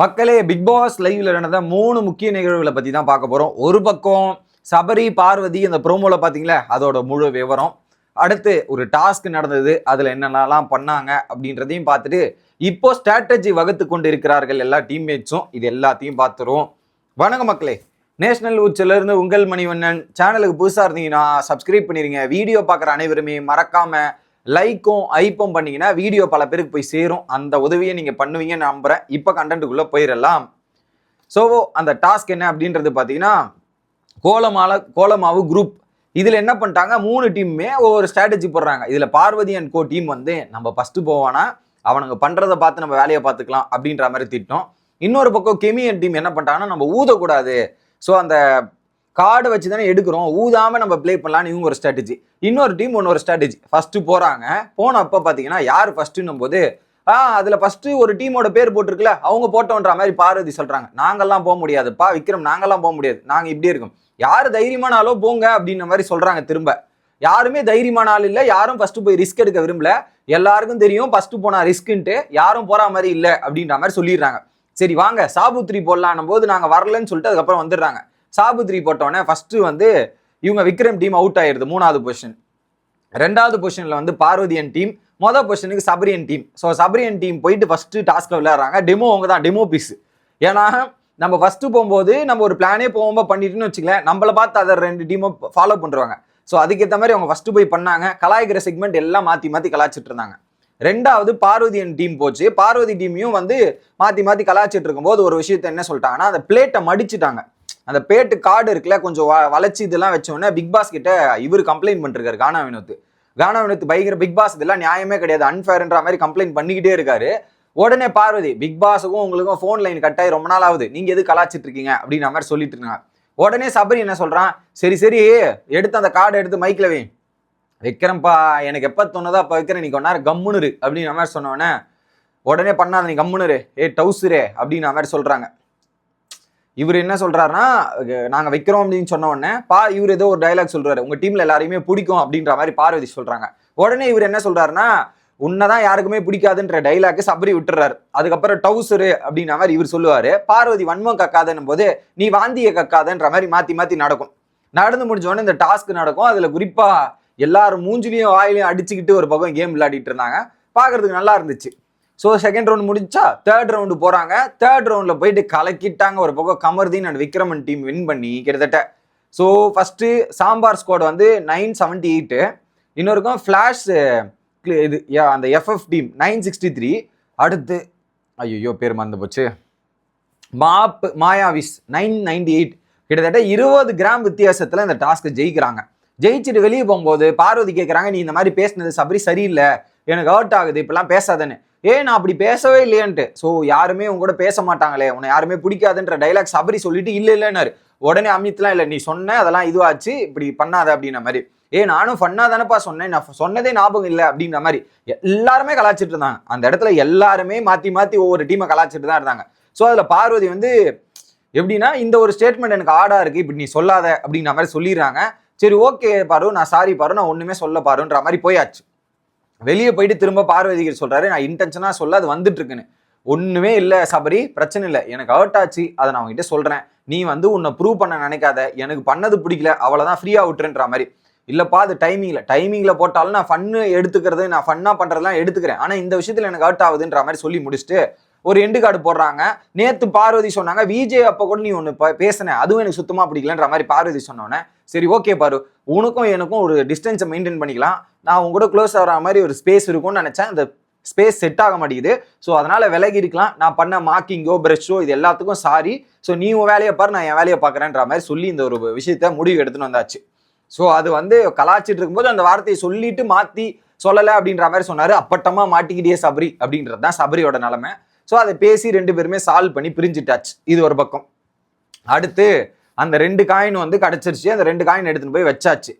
மக்களே big pass லைவ்ல நடந்த மூணு முக்கிய நிகழ்வுகளை பத்தி தான் பார்க்க போறோம். ஒரு பக்கம் சபரி பார்வதி அந்த ப்ரோமோல பாத்தீங்களா? அதோட முழு விவரம். அடுத்து ஒரு டாஸ்க் நடந்தது. அதுல என்னென்னலாம் பண்ணாங்க அப்படின்றதையும் பார்த்துட்டு இப்போ ஸ்ட்ராட்டஜி வகுத்து கொண்டு இருக்கிறார்கள் எல்லா டீம்மேட்ஸும் இது எல்லாத்தையும் பார்த்துருவோம். வணக்கம் மக்களே. நேஷனல் உச்சிலிருந்து உங்கள் மணிவண்ணன். சேனலுக்கு புதுசாக இருந்தீங்கன்னா சப்ஸ்கிரைப் பண்ணிருங்க. வீடியோ பார்க்குற அனைவருமே மறக்காமல் லைக்கும் ஐப்பும் பண்ணீங்கன்னா வீடியோ பல பேருக்கு போய் சேரும். அந்த உதவியை நீங்கள் பண்ணுவீங்கன்னு நம்புகிறேன் இப்போ கண்டென்ட்டுக்குள்ளே போயிடலாம் ஸோ அந்த டாஸ்க் என்ன அப்படின்றது பார்த்தீங்கன்னா கோலமால கோலமாவு குரூப் இதில் என்ன பண்ணிட்டாங்க? மூணு டீமுமே ஒவ்வொரு ஸ்ட்ராட்டஜி போடுறாங்க. இதில் பார்வதி அண்ட் கோ டீம் வந்து நம்ம ஃபஸ்ட்டு போவானா? அவனுங்க பண்ணுறதை பார்த்து நம்ம வேலையை பார்த்துக்கலாம் அப்படின்ற மாதிரி திட்டம். இன்னொரு பக்கம் கெமியன் டீம் என்ன பண்ணிட்டாங்கன்னா நம்ம ஊதக்கூடாது. ஸோ அந்த கார்டு வச்சு தானே எடுக்கிறோம். ஊதாம நம்ம ப்ளே பண்ணலாம்னு இவங்க ஒரு ஸ்ட்ராட்டஜி இன்னொரு டீம் ஒன்று ஒரு ஸ்ட்ராட்டஜி ஃபஸ்ட்டு போகிறாங்க போனப்போ பார்த்தீங்கன்னா யார் ஃபஸ்ட்டுன்னும் போது ஆ அதில் ஃபஸ்ட்டு ஒரு டீமோட பேர் போட்டிருக்குல்ல அவங்க போட்டோன்ற மாதிரி பார்வதி சொல்கிறாங்க நாங்கள்லாம் போக முடியாதுப்பா விக்ரம் நாங்கள்லாம் போக முடியாது. நாங்கள் இப்படியே இருக்கோம். யார் தைரியமானாலோ போங்க அப்படின்ற மாதிரி சொல்கிறாங்க திரும்ப. யாருமே தைரியமான ஆள் இல்லை யாரும் ஃபஸ்ட்டு போய் ரிஸ்க் எடுக்க விரும்பல. எல்லாருக்கும் தெரியும் ஃபஸ்ட்டு போனால் ரிஸ்க்குன்ட்டு யாரும் போகிற மாதிரி இல்லை அப்படின்ற மாதிரி சொல்லிடுறாங்க. சரி வாங்க சாபுத்ரி போடலான்னும் போது நாங்கள் வரலன்னு சொல்லிட்டு அதுக்கப்புறம் வந்துடுறாங்க. சாபுத்ரி போட்டோன்னே ஃபஸ்ட்டு வந்து இவங்க விக்ரம் டீம் அவுட் ஆயிடுது மூணாவது பொசிஷன் ரெண்டாவது பொசிஷனில் வந்து பார்வதியன் டீம் மொதல் பொசிஷனுக்கு சபரியன் டீம் ஸோ சபரியன் டீம் போயிட்டு ஃபஸ்ட்டு டாஸ்க்கில் விளையாடுறாங்க. டெமோ அவங்க தான் டெமோ பீஸ் ஏன்னா நம்ம ஃபஸ்ட்டு போகும்போது நம்ம ஒரு பிளானே போகும்போது பண்ணிட்டுன்னு வச்சுக்கலேன் நம்மள பார்த்து அதை ரெண்டு டீமும் ஃபாலோ பண்ணுறாங்க ஸோ அதுக்கேற்ற மாதிரி அவங்க ஃபஸ்ட்டு போய் பண்ணாங்க. கலாய்க்கிற செக்மெண்ட் எல்லாம் மாற்றி மாற்றி கலாய்ச்சிட்டு இருந்தாங்க. ரெண்டாவது பார்வதியன் டீம் போச்சு. பார்வதி டீமையும் வந்து மாற்றி மாற்றி கலாய்ச்சிட்டு இருக்கும்போது ஒரு விஷயத்த என்ன சொல்லிட்டாங்கன்னா அந்த பிளேட்டை மடிச்சிட்டாங்க. அந்த பேட்டு கார்டு இருக்குல்ல கொஞ்சம் வ- இதெல்லாம் வச்சோடனே பிக் பாஸ் கிட்ட இவர் கம்ப்ளைண்ட் பண்ணிருக்காரு கானா வினோத். கானா வினோத் பயங்கர பிக் பாஸ் இதெல்லாம் நியாயமே கிடையாது அன்ஃபேர்ன்ற மாதிரி கம்ப்ளைண்ட் பண்ணிக்கிட்டே இருக்காரு. உடனே பார்வதி பிக் பாஸுக்கும் உங்களுக்கும் ஃபோன் லைன் கட் ஆகி ரொம்ப நாள் ஆகுது. நீங்க எது கலாச்சிட்டு இருக்கீங்க? அப்படின்ற மாதிரி சொல்லிட்டு இருந்தாங்க. உடனே சபரி என்ன சொல்றான்? சரி சரி எடுத்து அந்த கார்டை எடுத்து மைக்கில் வை. வைக்கிறேன்ப்பா எனக்கு எப்போ தோணுதோ அப்போ வைக்கிறேன் நீ கொஞ்ச நேரம் கம்முனுரு அப்படின்ற மாதிரி சொன்னோடனே உடனே பண்ணாத நீ கம்முனுரு ஏ டவுசரே அப்படின்ற மாதிரி சொல்கிறாங்க இவர் என்ன சொல்றாருன்னா நாங்கள் நாங்க வைக்கிறோம் அப்படின்னு சொன்ன உடனே பா இவர் ஏதோ ஒரு டயலாக் சொல்றாரு. உங்க டீம்ல எல்லாரையுமே பிடிக்கும் அப்படின்ற மாதிரி பார்வதி சொல்றாங்க. உடனே இவர் என்ன சொல்றாருன்னா உன்னதான் யாருக்குமே பிடிக்காதுன்ற டைலாக்கு சபரி விட்டுறாரு. அதுக்கப்புறம் டவுசரு அப்படின்ற மாதிரி இவர் சொல்லுவாரு. பார்வதி வன்மம் கக்காதன்னும் போது நீ வாந்திய கக்காதன்ற மாதிரி மாத்தி மாத்தி நடக்கும். நடந்து முடிஞ்ச உடனே இந்த டாஸ்க் நடக்கும். அதுல குறிப்பா எல்லாரும் மூஞ்சிலையும் வாயிலையும் அடிச்சுக்கிட்டு ஒரு பக்கம் கேம் விளையாடிட்டு இருந்தாங்க. பாக்குறதுக்கு நல்லா இருந்துச்சு. ஸோ செகண்ட் ரவுண்ட் முடிச்சா தேர்ட் ரவுண்டு போகிறாங்க தேர்ட் ரவுண்டில் போயிட்டு கலக்கிட்டாங்க ஒரு பக்கம். Kamarudheen and Vikraman team win பண்ணி கிட்டத்தட்ட. ஸோ ஃபஸ்ட்டு சாம்பார் ஸ்குவாட் வந்து நைன் செவன்டி எயிட்டு இன்னொருக்கும் ஃப்ளாஷ் இது அந்த FF team nine sixty three அடுத்து ஐயோ பேர் மறந்து போச்சு. மாப் மாயாவிஸ் நைன் நைன்டி எயிட் கிட்டத்தட்ட இருபது கிராம் வித்தியாசத்தில் இந்த டாஸ்க்கு ஜெயிக்கிறாங்க. ஜெயிச்சுட்டு வெளியே போகும்போது பார்வதி கேட்குறாங்க நீ இந்த மாதிரி பேசினது சபரி சரியில்லை. எனக்கு ஹர்ட் ஆகுது இப்பெல்லாம் பேசாதேன்னு. ஏ நான் அப்படி பேசவே இல்லையன்ட்டு. ஸோ யாருமே உங்க கூட பேச மாட்டாங்களே உன்னை யாருமே பிடிக்காதுன்ற டைலாக் சபரி சொல்லிட்டு இல்லை இல்லைன்னாரு. உடனே அமித்லாம் இல்லை நீ சொன்ன அதெல்லாம் இதுவாச்சு இப்படி பண்ணாத அப்படின்ன மாதிரி. ஏ நானும் ஃபன்னா தானப்பா சொன்னேன் நான் சொன்னதே ஞாபகம் இல்லை அப்படின்ற மாதிரி. எல்லாருமே கலாச்சிட்டு இருந்தாங்க. அந்த இடத்துல எல்லாருமே மாற்றி மாற்றி ஒவ்வொரு டீமை கலாச்சிட்டு தான் இருந்தாங்க. ஸோ அதில் பார்வதி வந்து எப்படின்னா இந்த ஒரு ஸ்டேட்மெண்ட் எனக்கு ஆடாக இருக்குது இப்படி நீ சொல்லாத அப்படின்ற மாதிரி சொல்லிடுறாங்க. சரி ஓகே பாரு நான் சாரி பாரு நான் ஒன்றுமே சொல்ல பாருன்ற மாதிரி போயாச்சு. வெளியே போயிட்டு திரும்ப பார்வதிக்கு சொல்றாரு. நான் இன்டென்ஷனா சொல்ல அது வந்துட்டு இருக்குன்னு ஒண்ணுமே இல்லை சபரி பிரச்சனை இல்லை. எனக்கு ஹர்ட் ஆச்சு. அதை நான் உங்ககிட்ட சொல்றேன். நீ வந்து உன்னை ப்ரூவ் பண்ண நினைக்காத. எனக்கு பண்ணது பிடிக்கல. அவ்வளோதான் ஃப்ரீயா விட்டுருன்ற மாதிரி. இல்லைப்பா அது டைமிங்கில் டைமிங்கில் போட்டாலும் நான் ஃபன்னு எடுத்துக்கிறது நான் ஃபன்னாக பண்ணுறதுலாம் எடுத்துக்கிறேன். ஆனால் இந்த விஷயத்தில் எனக்கு ஹர்ட் ஆகுதுன்ற மாதிரி சொல்லி முடிச்சுட்டு ஒரு எண்டு கார்டு போடுறாங்க. நேற்று பார்வதி சொன்னாங்க விஜய் அப்போ கூட நீ ஒன்று பேசினேன் அதுவும் எனக்கு சுத்தமாக பிடிக்கலன்ற மாதிரி பார்வதி சொன்னோன்னே சரி ஓகே பாரு. உனக்கும் எனக்கும் ஒரு டிஸ்டன்ஸை மெயின்டைன் பண்ணிக்கலாம். நான் உங்க கூட க்ளோஸ் ஆகிற மாதிரி ஒரு ஸ்பேஸ் இருக்கும்னு நினச்சேன். அந்த ஸ்பேஸ் செட் ஆக மாட்டேங்குது. ஸோ அதனால் விலகி இருக்கலாம். நான் பண்ண மார்க்கிங்கோ ப்ரெஷ்ஷோ இது எல்லாத்துக்கும் சாரி ஸோ நீ உன் வேலையை பாரு நான் என் வேலையை பார்க்குறேன்ற மாதிரி சொல்லி இந்த ஒரு விஷயத்த முடிவு எடுத்துன்னு வந்தாச்சு. ஸோ அது வந்து கலாச்சிட்டு இருக்கும்போது அந்த வார்த்தையை சொல்லிட்டு மாற்றி சொல்லலை அப்படின்ற மாதிரி சொன்னார். அப்பட்டமாக மாட்டிக்கிட்டே சபரி அப்படின்றது தான் சபரியோட நிலைமை. ஸோ அதை பேசி ரெண்டு பேருமே சால்வ் பண்ணி பிரிஞ்சுட்டாச்சு. இது ஒரு பக்கம். அடுத்து அந்த ரெண்டு காயின் வந்து கிடச்சிருச்சு. அந்த ரெண்டு காயின் எடுத்துன்னு போய் வச்சாச்சு.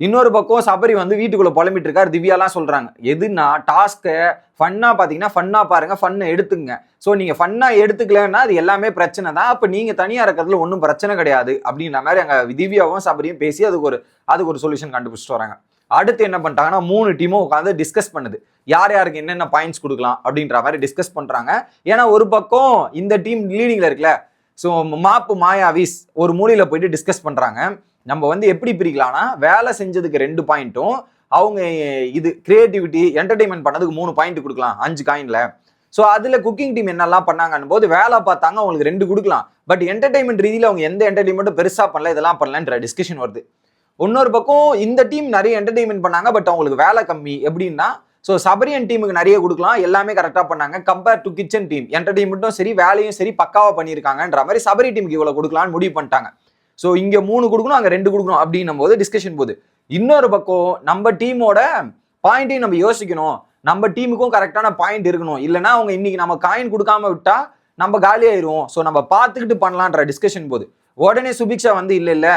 இன்னொரு பக்கம் சபரி வந்து வீட்டுக்குள்ளே புலம்பிட்டு இருக்காரு திவ்யாலாம் சொல்கிறாங்க எதுனா டாஸ்க்கை ஃபன்னாக பார்த்தீங்கன்னா ஃபன்னாக பாருங்கள் ஃபன்னை எடுத்துங்க ஸோ நீங்கள் ஃபன்னாக எடுத்துக்கலன்னா அது எல்லாமே பிரச்சனை தான். அப்போ நீங்கள் தனியாக இருக்கிறதுல ஒன்றும் பிரச்சனை கிடையாது. அப்படின்ற மாதிரி அங்கே திவ்யாவும் சபரியும் பேசி அதுக்கு ஒரு அதுக்கு ஒரு சொல்யூஷன் கண்டுபிடிச்சிட்டு வராங்க. அடுத்து என்ன பண்ணிட்டாங்கன்னா மூணு டீமும் உட்காந்து டிஸ்கஸ் பண்ணுது. யார் யாருக்கு என்னென்ன பாயிண்ட்ஸ் கொடுக்கலாம் அப்படின்ற மாதிரி டிஸ்கஸ் பண்ணுறாங்க ஏன்னா ஒரு பக்கம் இந்த டீம் லீடிங்கில் இருக்குல்ல ஸோ மாப்பு மாயாவிஸ் ஒரு மூலையில் போயிட்டு டிஸ்கஸ் பண்ணுறாங்க நம்ம வந்து எப்படி பிரிக்கலாம்னா வேலை செஞ்சதுக்கு ரெண்டு பாயிண்ட்டும் அவங்க இது கிரியேட்டிவிட்டி என்டர்டைன்மெண்ட் பண்ணதுக்கு மூணு பாயிண்ட் கொடுக்கலாம் அஞ்சு காயின்ல ஸோ அதில் குக்கிங் டீம் என்னெல்லாம் பண்ணாங்கன்னு போது வேலை பார்த்தாங்க அவங்களுக்கு ரெண்டு கொடுக்கலாம். பட் என்டர்டைன்மெண்ட் ரீதியில் அவங்க எந்த என்டர்டைன்மெண்ட்டும் பெருசாக பண்ணல இதெல்லாம் பண்ணலன்ற டிஸ்கஷன் வருது. இன்னொரு பக்கம் இந்த டீம் நிறைய என்டர்டைன்மெண்ட் பண்ணாங்க பட் அவங்களுக்கு வேலை கம்மி. எப்படின்னா ஸோ சபரியன் டீமுக்கு நிறைய கொடுக்கலாம். எல்லாமே கரெக்டாக பண்ணாங்க. கம்பேர் டு கிச்சன் டீம் என்டர்டைன்மெண்ட்டும் சரி வேலையும் சரி பக்காவாக பண்ணியிருக்காங்கன்ற மாதிரி சபரி டீமுக்கு இவ்வளோ கொடுக்கலாம்னு முடிவு பண்ணிட்டாங்க. ஸோ இங்கே மூணு கொடுக்கணும் அங்கே ரெண்டு கொடுக்கணும் அப்படின்னும் போது டிஸ்கஷன் போகுது. இன்னொரு பக்கம் நம்ம டீமோட பாயிண்ட்டையும் நம்ம யோசிக்கணும். நம்ம டீமுக்கும் கரெக்டான பாயிண்ட் இருக்கணும். இல்லைன்னா அவங்க இன்னைக்கு நம்ம காயின் கொடுக்காம விட்டா நம்ம காலியாயிரும் ஸோ நம்ம பார்த்துக்கிட்டு பண்ணலான்ற டிஸ்கஷன் போகுது. உடனே சுபிக்ஷா வந்து இல்லை இல்லை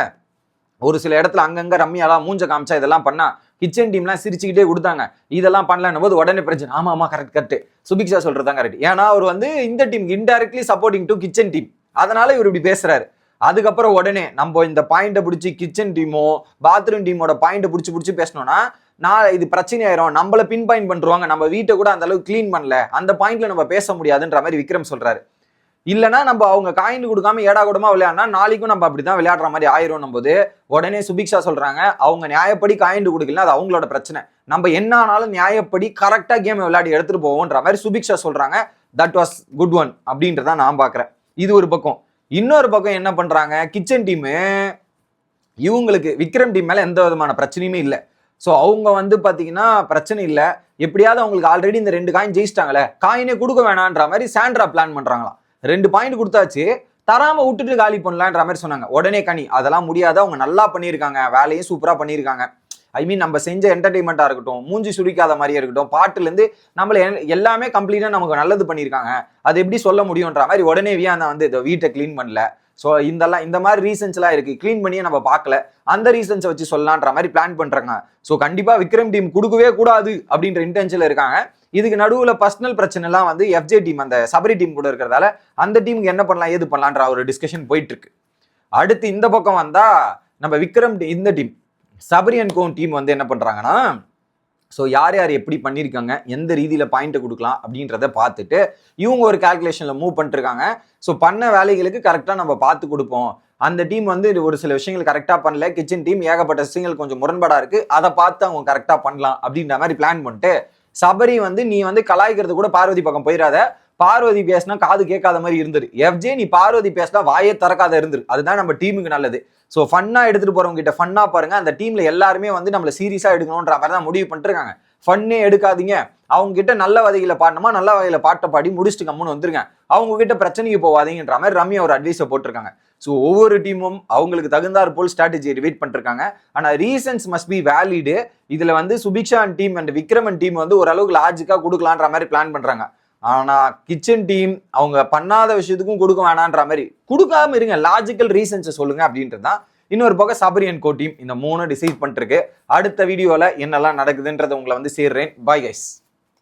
ஒரு சில இடத்துல அங்கங்க ரம்யாலாம் மூஞ்ச காமிச்சா இதெல்லாம் பண்ணா கிச்சன் டீம்லாம் சிரிச்சுக்கிட்டே கொடுத்தாங்க. இதெல்லாம் பண்ணலன்னும் போது உடனே பிரச்சனை. ஆமா ஆமா கரெக்ட் கரெக்ட் சுபிக்ஷா சொல்றதுதான் கரெக்ட் ஏன்னா அவர் வந்து இந்த team indirectly supporting to kitchen team அதனால இவர் இப்படி பேசுறாரு. அதுக்கப்புறம் உடனே நம்ம இந்த பாயிண்ட்டை பிடிச்சி கிச்சன் டீமோ பாத்ரூம் டீமோட பாயிண்ட்டை பிடிச்சி பிடிச்சி பேசணும்னா நான் இது பிரச்சனை ஆயிரும் நம்மள பின் பாயிண்ட் பண்ணுவாங்க நம்ம வீட்டை கூட அந்த அளவுக்கு க்ளீன் பண்ணல. அந்த பாயிண்ட்ல நம்ம பேச முடியாதுன்ற மாதிரி விக்ரம் சொல்றாரு. இல்லைன்னா நம்ம அவங்க காயின் கொடுக்காம ஏடா கூடமா விளையாடினா நாளைக்கும் நம்ம அப்படிதான் விளையாடுற மாதிரி ஆயிரும் போது உடனே சுபிக்ஷா சொல்றாங்க அவங்க நியாயப்படி காயின் கொடுக்கல அது அவங்களோட பிரச்சனை. நம்ம என்ன ஆனாலும் நியாயப்படி கரெக்டா கேம் விளையாடி எடுத்துட்டு போவோம்ன்ற மாதிரி சுபிக்ஷா சொல்றாங்க. தட் வாஸ் குட் ஒன் அப்படின்றத நான் பாக்குறேன். இது ஒரு பக்கம். இன்னொரு பக்கம் என்ன பண்றாங்க? கிச்சன் டீமு இவங்களுக்கு விக்ரம் டீம் மேல எந்த விதமான பிரச்சனையுமே இல்லை. ஸோ அவங்க வந்து பார்த்தீங்கன்னா பிரச்சனை இல்லை. எப்படியாவது அவங்களுக்கு ஆல்ரெடி இந்த ரெண்டு காயின் ஜெயிச்சிட்டாங்களே. காயினே கொடுக்க வேணான்ற மாதிரி சாண்ட்ரா பிளான் பண்ணுறாங்களாம் ரெண்டு பாயிண்ட் கொடுத்தாச்சு. தராம விட்டுட்டு காலி பண்ணலான்ற மாதிரி சொன்னாங்க. உடனே கனி அதெல்லாம் முடியாது? அவங்க நல்லா பண்ணியிருக்காங்க. வேலையும் சூப்பரா பண்ணியிருக்காங்க. ஐ மீன் நம்ம செஞ்ச என்டர்டைன்மெண்ட்டாக இருக்கட்டும் மூஞ்சி சுடிக்காத மாதிரியே இருக்கட்டும் பாட்டுலேருந்து நம்மள எல்லாமே கம்ப்ளீட்டாக நமக்கு நல்லது பண்ணியிருக்காங்க. அது எப்படி சொல்ல முடியுன்ற மாதிரி உடனே வியாந்தா வந்து இந்த வீட்டை க்ளீன் பண்ணல. ஸோ இதெல்லாம் இந்த மாதிரி ரீசன்ஸ்லாம் இருக்கு. க்ளீன் பண்ணியே நம்ம பார்க்கல. அந்த ரீசன்ஸை வச்சு சொல்லலான்ற மாதிரி பிளான் பண்றாங்க. ஸோ கண்டிப்பா விக்ரம் டீம் கொடுக்கவே கூடாது அப்படின்ற இன்டென்ஷன்ல இருக்காங்க. இதுக்கு நடுவில் பர்சனல் பிரச்சனைலாம் வந்து எஃப்ஜே டீம் அந்த சபரி டீம் கூட இருக்கிறதால அந்த டீமுக்கு என்ன பண்ணலாம் ஏது பண்ணலான்ற ஒரு டிஸ்கஷன் போயிட்டு இருக்கு அடுத்து இந்த பக்கம் வந்தால் நம்ம விக்ரம் இந்த டீம் சபரி அண்ட் கோன் டீம் வந்து என்ன பண்ணுறாங்கன்னா ஸோ யார் யார் எப்படி பண்ணியிருக்காங்க எந்த ரீதியில் பாயிண்ட்டை கொடுக்கலாம் அப்படின்றத பார்த்துட்டு இவங்க ஒரு கால்குலேஷனில் மூவ் பண்ணிட்டுருக்காங்க ஸோ பண்ண வேலைகளுக்கு கரெக்டாக நம்ம பார்த்து கொடுப்போம். அந்த டீம் வந்து ஒரு சில விஷயங்கள் கரெக்டாக பண்ணல. கிச்சன் டீம் ஏகப்பட்ட விஷயங்கள் கொஞ்சம் முரண்பாடாக இருக்குது அதை பார்த்து அவங்க கரெக்டாக பண்ணலாம் அப்படின்ற மாதிரி பிளான் பண்ணிட்டு சபரி வந்து நீ வந்து கலாய்க்கிறது கூட பார்வதி பக்கம் போயிடாத பார்வதி பேசினா காது கேட்காத மாதிரி இருந்துரு. எஃப்ஜே நீ பார்வதி பேசினா வாயே திறக்காத இருந்துரு. அதுதான் நம்ம டீமுக்கு நல்லது. ஸோ ஃபன்னா எடுத்துட்டு போறவங்க கிட்ட ஃபன்னா பாருங்க. அந்த டீம்ல எல்லாருமே வந்து நம்மளை சீரியஸா எடுக்கணுன்ற மாதிரி தான் முடிவு பண்ணிருக்காங்க. ஃபன்னே எடுக்காதீங்க. அவங்க கிட்ட நல்ல வகையில பாடணுமா? நல்ல வகையில பாட்டை பாடி முடிச்சுட்டு கம்முன்னு வந்துருங்க. அவங்க கிட்ட பிரச்சனைக்கு போவாதீங்கன்ற மாதிரி ரம்யா ஒரு அட்வைஸை போட்டிருக்காங்க. ஸோ ஒவ்வொரு டீமும் அவங்களுக்கு தகுந்தாற் போல் ஸ்ட்ராட்டஜி ரிவீட் பண்ணிருக்காங்க. ஆனால் ரீசன்ஸ் மஸ்ட் பி வேலிடு இதில் வந்து Subiksha team and Vikraman team வந்து ஓரளவுக்கு லாஜிக்காக கொடுக்கலான்ற மாதிரி பிளான் பண்ணுறாங்க ஆனால் கிச்சன் டீம் அவங்க பண்ணாத விஷயத்துக்கும் கொடுக்க வேணான்ற மாதிரி கொடுக்காம இருங்க லாஜிக்கல் ரீசன்ஸை சொல்லுங்க அப்படின்றது தான். இன்னொரு பக்கம் சபரி அண்ட் கோ டீம் இந்த மூணு டிசைட் பண்ணிருக்கு அடுத்த வீடியோவில் என்னெல்லாம் நடக்குதுன்றதை உங்களை வந்து சேர்றேன். Bye guys